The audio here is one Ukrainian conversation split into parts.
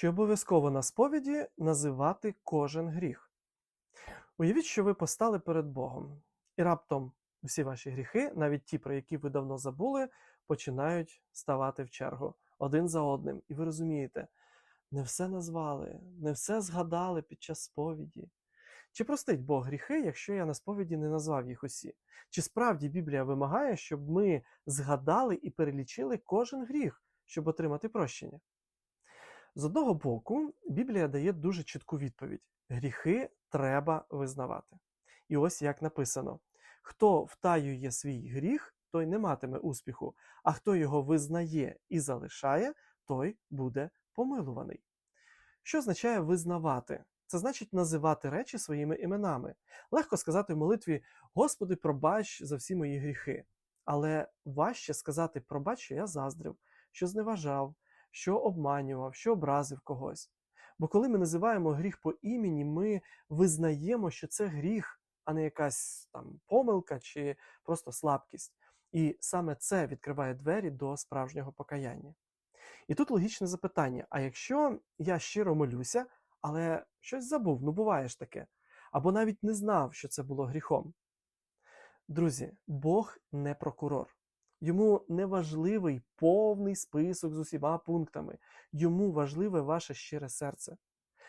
Чи обов'язково на сповіді називати кожен гріх? Уявіть, що ви постали перед Богом, і раптом всі ваші гріхи, навіть ті, про які ви давно забули, починають ставати в чергу один за одним. І ви розумієте, не все назвали, не все згадали під час сповіді. Чи простить Бог гріхи, якщо я на сповіді не назвав їх усі? Чи справді Біблія вимагає, щоб ми згадали і перелічили кожен гріх, щоб отримати прощення? З одного боку, Біблія дає дуже чітку відповідь: гріхи треба визнавати. І ось як написано: хто втаює свій гріх, той не матиме успіху, а хто його визнає і залишає, той буде помилуваний. Що означає визнавати? Це значить називати речі своїми іменами. Легко сказати в молитві: Господи, пробач за всі мої гріхи. Але важче сказати пробач, що я заздрив, що зневажав, що обманював, що образив когось. Бо коли ми називаємо гріх по імені, ми визнаємо, що це гріх, а не якась там помилка чи просто слабкість. І саме це відкриває двері до справжнього покаяння. І тут логічне запитання: а якщо я щиро молюся, але щось забув, ну буває ж таке, або навіть не знав, що це було гріхом. Друзі, Бог не прокурор. Йому не важливий повний список з усіма пунктами. Йому важливе ваше щире серце.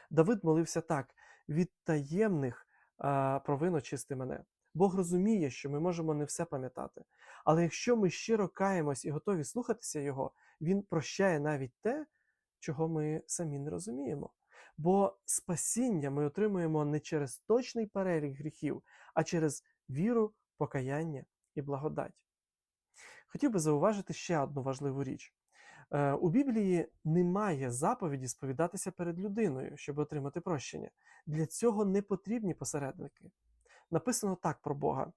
Давид молився так: від таємних а, провин очисти мене. Бог розуміє, що ми можемо не все пам'ятати. Але якщо ми щиро каємось і готові слухатися Його, Він прощає навіть те, чого ми самі не розуміємо. Бо спасіння ми отримуємо не через точний перелік гріхів, а через віру, покаяння і благодать. Хотів би зауважити ще одну важливу річ. Е, У Біблії немає заповіді сповідатися перед людиною, щоб отримати прощення. Для цього не потрібні посередники. Написано так про Бога.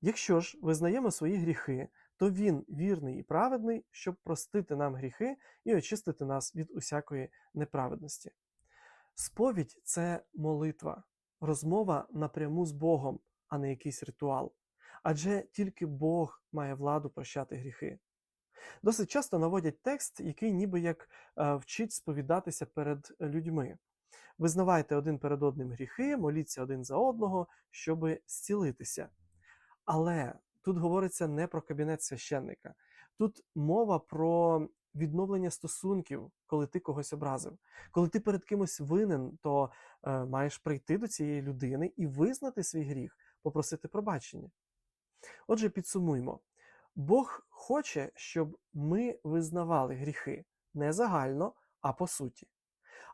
Якщо ж визнаємо свої гріхи, то Він вірний і праведний, щоб простити нам гріхи і очистити нас від усякої неправедності. Сповідь це молитва, розмова напряму з Богом, а не якийсь ритуал. Адже тільки Бог має владу прощати гріхи. Досить часто наводять текст, який ніби як е, вчить сповідатися перед людьми. Визнавайте один перед одним гріхи, моліться один за одного, щоб зцілитися. Але тут говориться не про кабінет священника. Тут мова про відновлення стосунків, коли ти когось образив. Коли ти перед кимось винен, то е, маєш прийти до цієї людини і визнати свій гріх, попросити пробачення. Отже, підсумуймо. Бог хоче, щоб ми визнавали гріхи не загально, а по суті.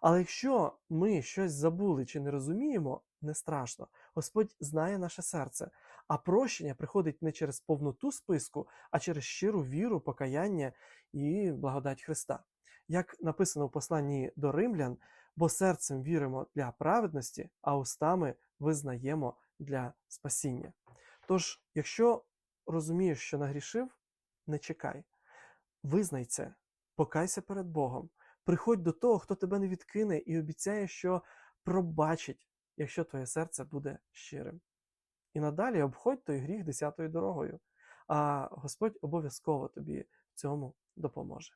Але якщо ми щось забули чи не розуміємо, не страшно. Господь знає наше серце, а прощення приходить не через повноту списку, а через щиру віру, покаяння і благодать Христа. Як написано в посланні до римлян, бо серцем віримо для праведності, а устами визнаємо для спасіння. Тож, якщо розумієш, що нагрішив, не чекай, визнай це, покайся перед Богом, приходь до того, хто тебе не відкине, і обіцяє, що пробачить, якщо твоє серце буде щирим. І надалі обходь той гріх десятою дорогою, а Господь обов'язково тобі цьому допоможе.